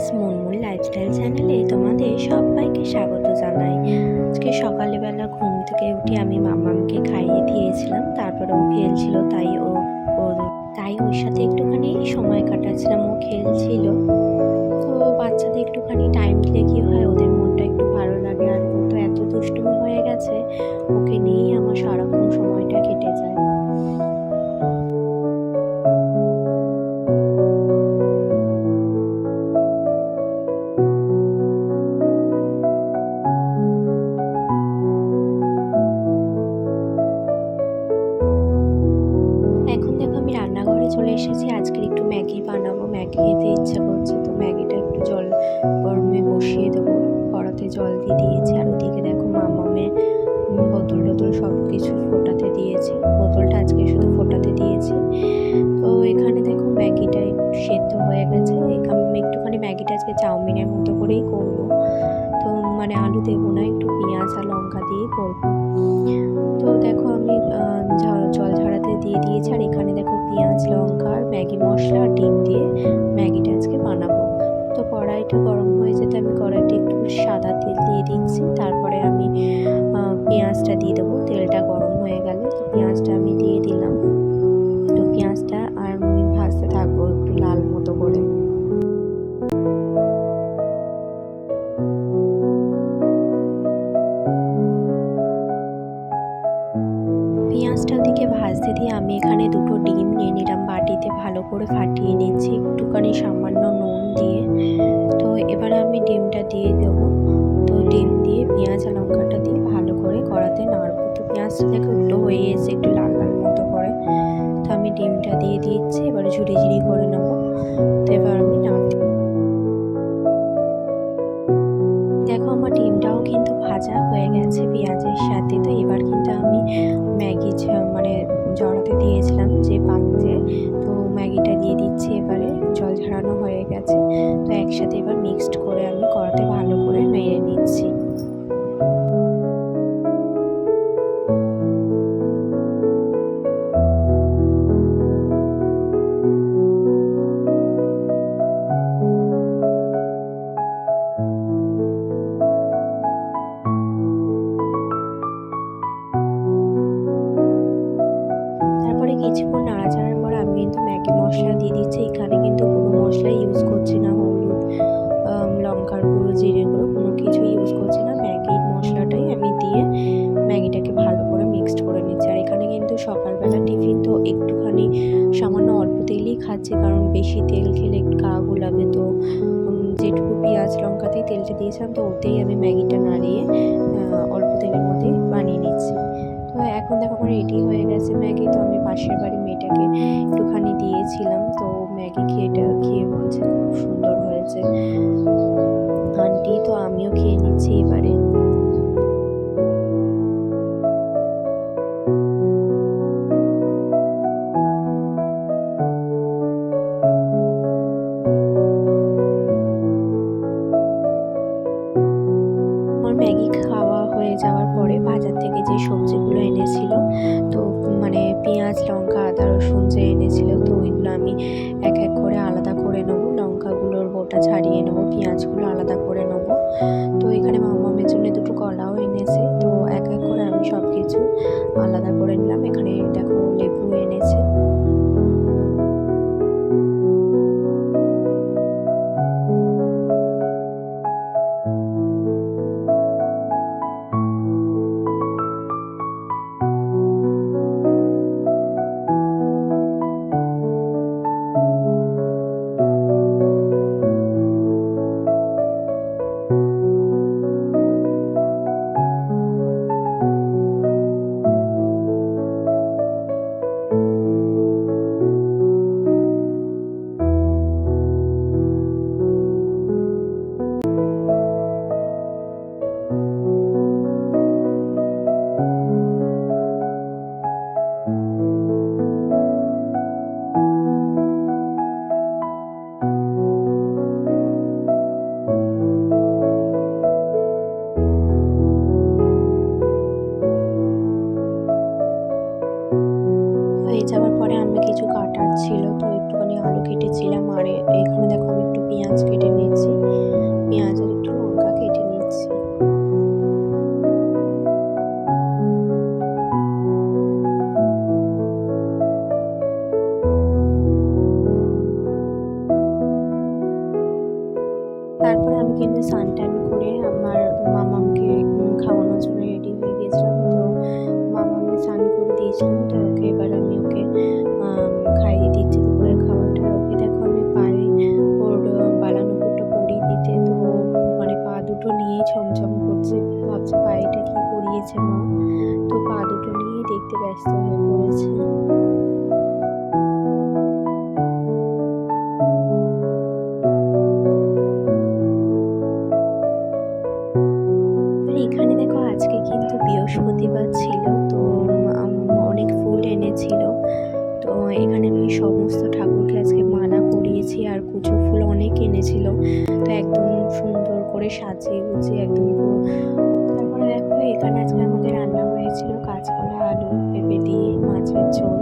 Guys Munmun lifestyle চ্যানেলে তোমাদের সবাইকে স্বাগত জানাই। আজকে সকালবেলা ঘুম থেকে উঠে আমি মামামকে খাইয়ে দিয়েছিলাম, তারপরে ও খেলছিল, তাই ও তাই ওর সাথে একটুখানি সময় কাটাচ্ছিলাম, ও খেলছিল। তো বাচ্চাদের একটুখানি টাইম দিলে কি হয়, ওদের মনটা একটু ভালো লাগে আর ও তো এত দুষ্টুমি হয়ে গেছে, ওকে নিয়েই আমার সারাক্ষণ সময়টা জল দিয়ে দিয়েছে। আর ওদিকে দেখো মামামের বোতল টোতল সব কিছু ফোটাতে দিয়েছে। বোতলটা আজকে শুধু ফোটাতে দিয়েছে। তো এখানে দেখো ম্যাগিটা সেদ্ধ হয়ে গেছে। একটুখানি ম্যাগিটা আজকে চাউমিনের মতো করেই করব। তো মানে আলু দেবো না, একটু পেঁয়াজ আর লঙ্কা দিয়েই করব। তো দেখো আমি জল ঝাড়াতে দিয়ে দিয়েছি। আর এখানে দেখো পেঁয়াজ, লঙ্কা আর ম্যাগি মশলা আর ডিম পেঁয়াজটা আমি দিয়ে দিলাম। তো পেঁয়াজটা আর আমি ভাজতে থাকব একটু লাল মতো করে। পেঁয়াজটা ওদিকে ভাজতে দিয়ে আমি এখানে দুটো ডিম নিয়ে নিলাম বাটিতে ভালো করে ফাটিয়ে নিচ্ছি। একটুখানি সামান্য নুন দিয়ে। তো এবার আমি ডিমটা দিয়ে হয়ে এসে তেল খেলে গা গুলাবে তো যেটুকু পেঁয়াজ লঙ্কাতেই তেলটা দিয়েছিলাম তো ওতেই আমি ম্যাগিটা নাড়িয়ে অল্প তেলের মধ্যেই বানিয়ে নিচ্ছি। তো এখন দেখো আমার রেডি হয়ে গেছে ম্যাগি, তো আমি পাশের বাড়ি মেয়েটাকে একটুখানি দিয়েছিলাম, তো ম্যাগি খেয়ে বলছে পরে বাজার থেকে যে সবজিগুলো এনেছিল, তো মানে পেঁয়াজ, লঙ্কা, আদা, রসুন যে এনেছিল, তো ওইগুলো আমি এক এক করে আলাদা করে নেব। লঙ্কাগুলোর গোটা ছাড়িয়ে নেব, পেঁয়াজগুলো আলাদা করে নেব। তো ওকে এবার আমি ওকে খাইয়ে দিচ্ছি দুপুরের খাবারটা। ওকে দেখো আমি পায়ে ওর বালানো বালানুপুরটা পরিয়ে দিতে, তো মানে পা দুটো নিয়েই ছমছম করছে। ভাবছে পায়েটা কি পরিয়েছে মা? তো পা দুটো নিয়েই দেখতে ব্যস্ত হয়ে পড়েছে। সমস্ত ঠাকুরকে আজকে মালা পরিয়েছি আর কুচু ফুল অনেক এনেছিল। তো একদম সুন্দর করে সাজিয়ে গুছিয়ে একদম পুরো। তারপরে দেখো, এখানে আজকে আমাদের রান্না হয়েছিল কাঁচকলা, আলু, পেঁপে দিয়ে মাছের ঝোল।